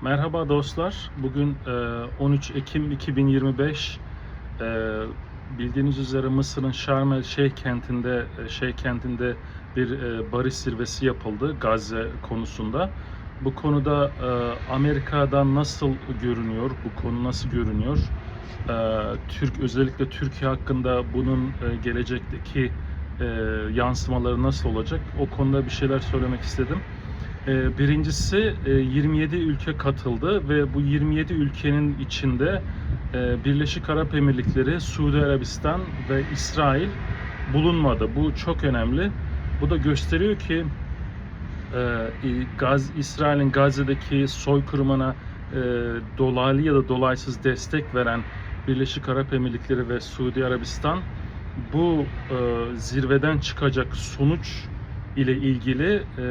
Merhaba dostlar. Bugün e, 13 Ekim 2025. E, Bildiğiniz üzere Mısır'ın Şarm el Şeyh kentinde e, Şeyh kentinde bir e, barış zirvesi yapıldı Gazze konusunda. Bu konuda e, Amerika'dan nasıl görünüyor? Bu konu nasıl görünüyor? E, Türk özellikle Türkiye hakkında bunun e, gelecekteki e, yansımaları nasıl olacak? O konuda bir şeyler söylemek istedim. Ee, Birincisi e, 27 ülke katıldı ve bu 27 ülkenin içinde e, Birleşik Arap Emirlikleri, Suudi Arabistan ve İsrail bulunmadı. Bu çok önemli. Bu da gösteriyor ki e, İsrail'in Gazze'deki soykırımına e, dolaylı ya da dolaysız destek veren Birleşik Arap Emirlikleri ve Suudi Arabistan bu e, zirveden çıkacak sonuç ile ilgili e,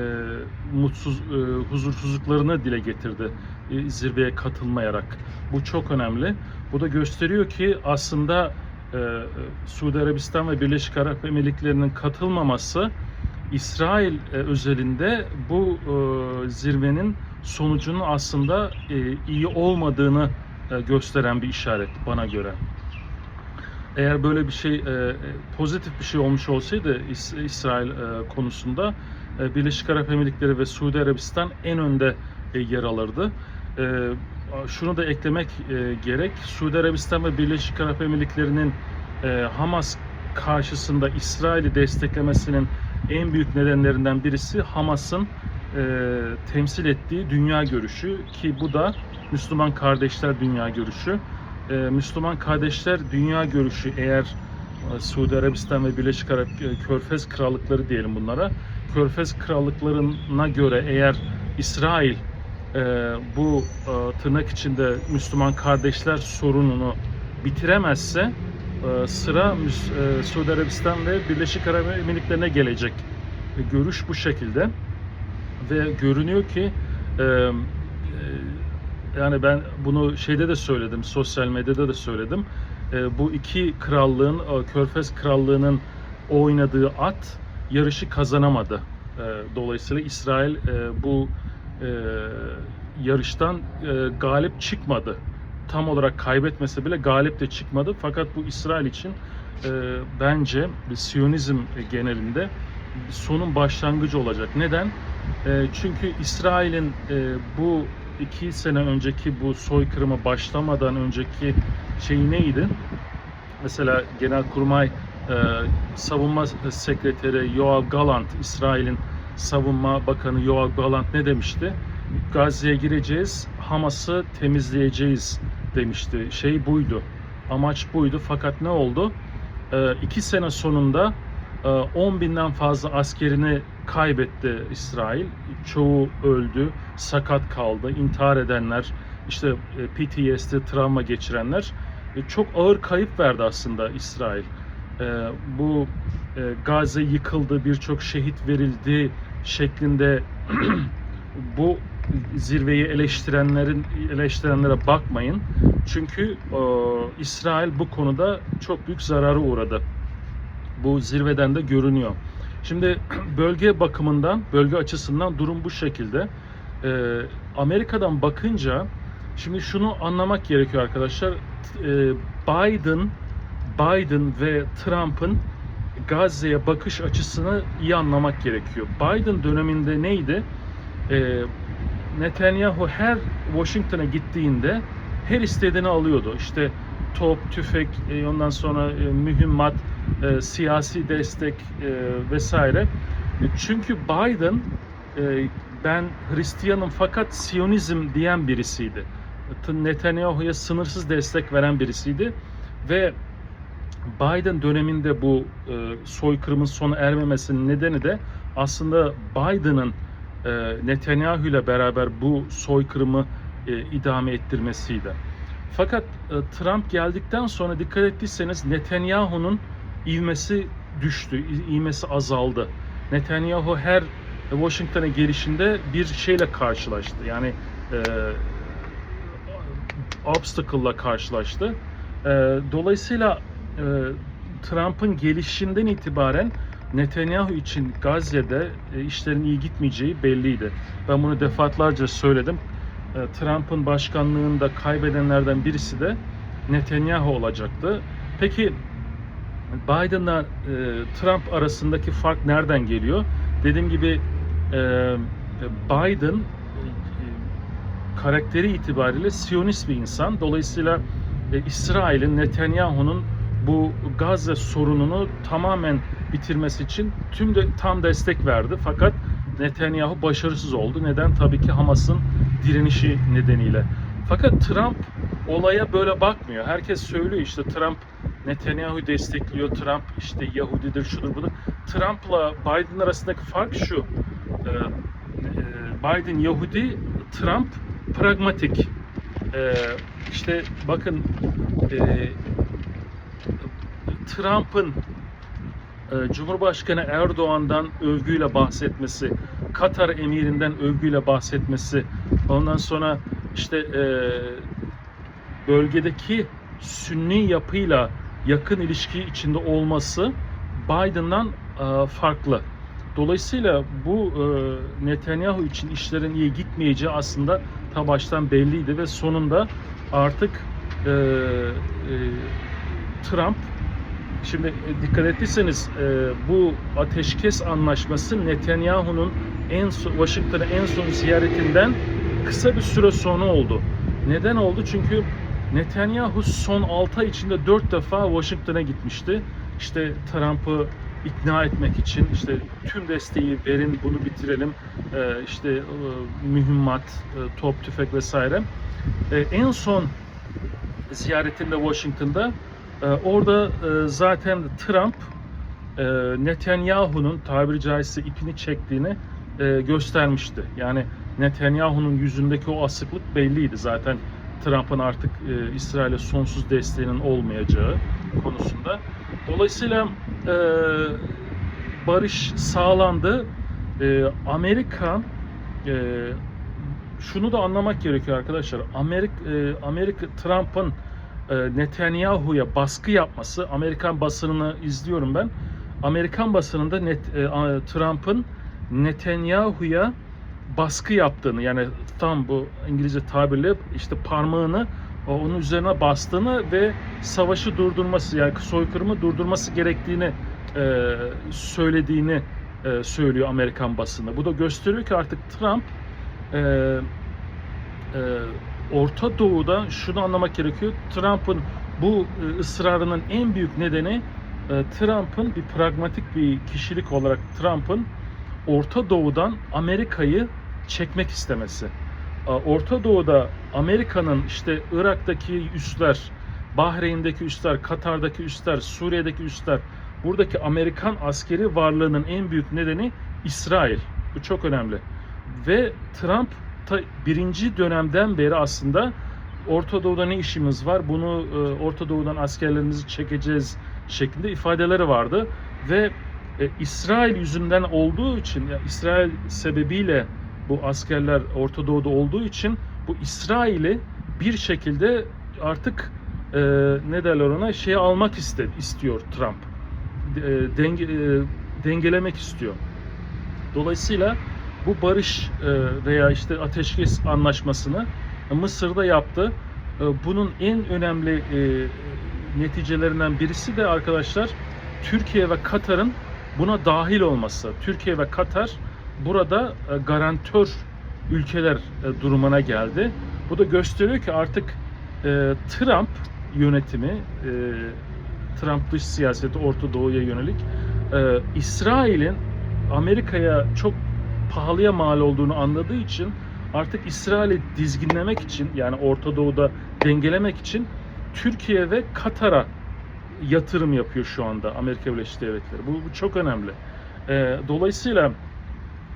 mutsuz e, huzursuzluklarını dile getirdi e, zirveye katılmayarak. Bu çok önemli. Bu da gösteriyor ki aslında e, Suudi Arabistan ve Birleşik Arap Emirlikleri'nin katılmaması İsrail e, özelinde bu e, zirvenin sonucunun aslında e, iyi olmadığını e, gösteren bir işaret bana göre. Eğer böyle bir şey e, pozitif bir şey olmuş olsaydı İs- İsrail e, konusunda e, Birleşik Arap Emirlikleri ve Suudi Arabistan en önde e, yer alırdı. E, şunu da eklemek e, gerek. Suudi Arabistan ve Birleşik Arap Emirlikleri'nin e, Hamas karşısında İsrail'i desteklemesinin en büyük nedenlerinden birisi Hamas'ın e, temsil ettiği dünya görüşü ki bu da Müslüman kardeşler dünya görüşü. Ee, Müslüman kardeşler dünya görüşü eğer e, Suudi Arabistan ve Birleşik Arap e, Körfez krallıkları diyelim bunlara. Körfez krallıklarına göre eğer İsrail e, bu e, tırnak içinde Müslüman kardeşler sorununu bitiremezse e, sıra e, Suudi Arabistan ve Birleşik Arap Emirlikleri'ne gelecek. E, görüş bu şekilde ve görünüyor ki e, e, yani ben bunu şeyde de söyledim, sosyal medyada da söyledim. E, bu iki krallığın, e, Körfez krallığının oynadığı at yarışı kazanamadı. E, dolayısıyla İsrail e, bu e, yarıştan e, galip çıkmadı. Tam olarak kaybetmese bile galip de çıkmadı. Fakat bu İsrail için e, bence Siyonizm genelinde sonun başlangıcı olacak. Neden? E, çünkü İsrail'in e, bu iki sene önceki bu soykırıma başlamadan önceki şey neydi? Mesela Genelkurmay e, Savunma Sekreteri Yoav Galant, İsrail'in Savunma Bakanı Yoav Galant ne demişti? Gazze'ye gireceğiz, Hamas'ı temizleyeceğiz demişti. Şey buydu, amaç buydu. Fakat ne oldu? E, sene sonunda 10 binden fazla askerini kaybetti İsrail. Çoğu öldü, sakat kaldı, intihar edenler, işte e, PTSD, travma geçirenler e, çok ağır kayıp verdi aslında İsrail. E, Bu Gazze yıkıldı, birçok şehit verildi şeklinde bu zirveyi eleştirenlerin eleştirenlere bakmayın. Çünkü İsrail bu konuda çok büyük zararı uğradı bu zirveden de görünüyor. Şimdi bölge bakımından, bölge açısından durum bu şekilde. Ee, Amerika'dan bakınca, şimdi şunu anlamak gerekiyor arkadaşlar. Ee, Biden, Biden ve Trump'ın Gazze'ye bakış açısını iyi anlamak gerekiyor. Biden döneminde neydi? Ee, Netanyahu her Washington'a gittiğinde her istediğini alıyordu. İşte top, tüfek, e, ondan sonra e, mühimmat, e, siyasi destek e, vesaire. E, Çünkü Biden e, ben Hristiyanım fakat Siyonizm diyen birisiydi. Netanyahu'ya sınırsız destek veren birisiydi ve Biden döneminde bu e, soykırımın sona ermemesinin nedeni de aslında Biden'ın e, Netanyahu ile beraber bu soykırımı e, idame ettirmesiydi. Fakat e, Trump geldikten sonra dikkat ettiyseniz Netanyahu'nun ivmesi düştü, ivmesi azaldı. Netanyahu her Washington'a gelişinde bir şeyle karşılaştı. Yani e, obstacle'la karşılaştı. E, dolayısıyla e, Trump'ın gelişinden itibaren Netanyahu için Gazze'de e, işlerin iyi gitmeyeceği belliydi. Ben bunu defaatlerce söyledim. e, Trump'ın başkanlığında kaybedenlerden birisi de Netanyahu olacaktı. Peki Biden'la e, Trump arasındaki fark nereden geliyor? Dediğim gibi e, Biden e, karakteri itibariyle Siyonist bir insan. Dolayısıyla e, İsrail'in Netanyahu'nun bu Gazze sorununu tamamen bitirmesi için tüm de tam destek verdi. Fakat Netanyahu başarısız oldu. Neden? Tabii ki Hamas'ın direnişi nedeniyle. Fakat Trump olaya böyle bakmıyor. Herkes söylüyor işte Trump Netanyahu'yu destekliyor. Trump işte Yahudidir, şudur budur. Trump'la Biden arasındaki fark şu. Ee, e, Biden Yahudi, Trump pragmatik. Ee, işte bakın e, Trump'ın e, Cumhurbaşkanı Erdoğan'dan övgüyle bahsetmesi, Katar emirinden övgüyle bahsetmesi, ondan sonra işte e, bölgedeki Sünni yapıyla yakın ilişki içinde olması Biden'dan e, farklı. Dolayısıyla bu e, Netanyahu için işlerin iyi gitmeyeceği aslında ta baştan belliydi ve sonunda artık e, Trump Şimdi dikkat ettiyseniz bu ateşkes anlaşması Netanyahu'nun en Washington'a en son ziyaretinden kısa bir süre sonra oldu. Neden oldu? Çünkü Netanyahu son 6 ay içinde 4 defa Washington'a gitmişti. İşte Trump'ı ikna etmek için işte tüm desteği verin bunu bitirelim e, işte e, mühimmat e, top tüfek vesaire E, en son ziyaretinde Washington'da Orada zaten Trump Netanyahu'nun tabiri caizse ipini çektiğini göstermişti. Yani Netanyahu'nun yüzündeki o asıklık belliydi. Zaten Trump'ın artık e, İsrail'e sonsuz desteğinin olmayacağı konusunda. Dolayısıyla e, barış sağlandı. E, Amerika e, şunu da anlamak gerekiyor arkadaşlar. Amerika, e, Amerika Trump'ın e, Netanyahu'ya baskı yapması, Amerikan basınını izliyorum ben. Amerikan basınında net, e, Trump'ın Netanyahu'ya baskı yaptığını yani tam bu İngilizce tabirle işte parmağını onun üzerine bastığını ve savaşı durdurması yani soykırımı durdurması gerektiğini e, söylediğini e, söylüyor Amerikan basını. Bu da gösteriyor ki artık Trump e, e, Orta Doğu'da şunu anlamak gerekiyor. Trump'ın bu e, ısrarının en büyük nedeni e, Trump'ın bir pragmatik bir kişilik olarak Trump'ın Orta Doğu'dan Amerika'yı çekmek istemesi. Orta Doğu'da Amerika'nın işte Irak'taki üsler, Bahreyn'deki üsler, Katar'daki üsler, Suriye'deki üsler, buradaki Amerikan askeri varlığının en büyük nedeni İsrail. Bu çok önemli. Ve Trump birinci dönemden beri aslında Orta Doğu'da ne işimiz var? Bunu e, Orta Doğu'dan askerlerimizi çekeceğiz şeklinde ifadeleri vardı ve e, İsrail yüzünden olduğu için, yani İsrail sebebiyle bu askerler Orta Doğu'da olduğu için bu İsrail'i bir şekilde artık e, ne derler ona şey almak iste, istiyor Trump. E, denge, e, dengelemek istiyor. Dolayısıyla bu barış e, veya işte ateşkes anlaşmasını Mısır'da yaptı. E, Bunun en önemli e, neticelerinden birisi de arkadaşlar Türkiye ve Katar'ın buna dahil olması. Türkiye ve Katar burada e, garantör ülkeler e, durumuna geldi. Bu da gösteriyor ki artık e, Trump yönetimi, e, Trump dış siyaseti Orta Doğu'ya yönelik e, İsrail'in Amerika'ya çok pahalıya mal olduğunu anladığı için artık İsrail'i dizginlemek için yani Orta Doğu'da dengelemek için Türkiye ve Katar'a yatırım yapıyor şu anda Amerika Birleşik Devletleri. Bu, bu çok önemli. Ee, dolayısıyla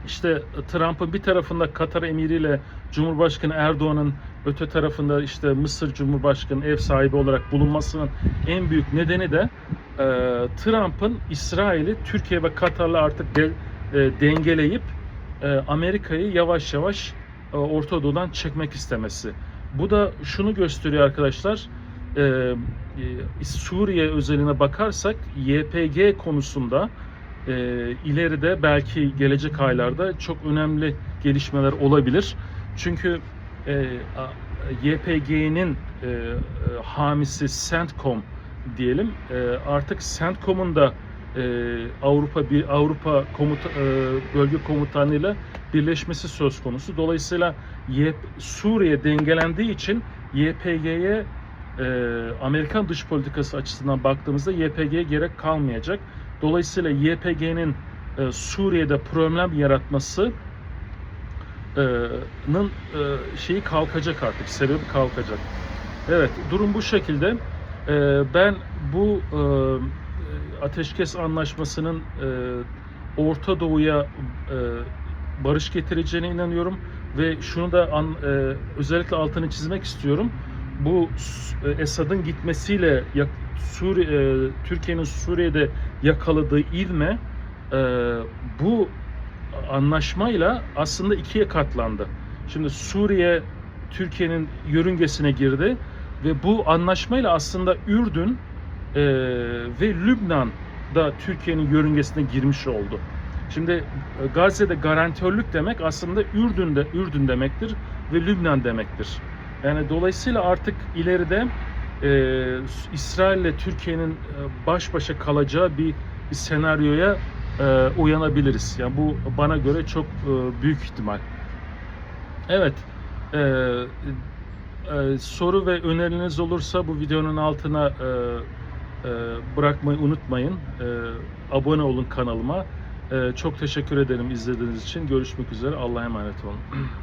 işte Trump'ın bir tarafında Katar emiriyle Cumhurbaşkanı Erdoğan'ın öte tarafında işte Mısır Cumhurbaşkanı ev sahibi olarak bulunmasının en büyük nedeni de e, Trump'ın İsrail'i Türkiye ve Katar'la artık de, e, dengeleyip e, Amerika'yı yavaş yavaş e, Orta Doğu'dan çekmek istemesi. Bu da şunu gösteriyor arkadaşlar. e, e, Suriye özeline bakarsak YPG konusunda e, ileride belki gelecek aylarda çok önemli gelişmeler olabilir. Çünkü e, YPG'nin e, e, hamisi CENTCOM diyelim e, artık CENTCOM'un da e, Avrupa bir Avrupa komuta, e, bölge komutanıyla birleşmesi söz konusu. Dolayısıyla Y- Suriye dengelendiği için YPG'ye e, Amerikan dış politikası açısından baktığımızda YPG'ye gerek kalmayacak. Dolayısıyla YPG'nin e, Suriye'de problem yaratması e, nın e, şeyi kalkacak artık, sebebi kalkacak. Evet, durum bu şekilde. E, ben bu e, ateşkes anlaşmasının e, Orta Doğu'ya e, barış getireceğine inanıyorum ve şunu da an, e, özellikle altını çizmek istiyorum. Bu e, Esad'ın gitmesiyle Suriye, e, Türkiye'nin Suriye'de yakaladığı ivme e, bu anlaşmayla aslında ikiye katlandı. Şimdi Suriye Türkiye'nin yörüngesine girdi ve bu anlaşmayla aslında Ürdün e, ve Lübnan da Türkiye'nin yörüngesine girmiş oldu. Şimdi e, Gazze'de garantörlük demek aslında Ürdün'de Ürdün demektir ve Lübnan demektir. Yani dolayısıyla artık ileride e, İsrail ile Türkiye'nin e, baş başa kalacağı bir, bir senaryoya e, uyanabiliriz. Yani bu bana göre çok e, büyük ihtimal. Evet. e, e, soru ve öneriniz olursa bu videonun altına e, e, bırakmayı unutmayın. E, abone olun kanalıma. E, çok teşekkür ederim izlediğiniz için. Görüşmek üzere. Allah'a emanet olun.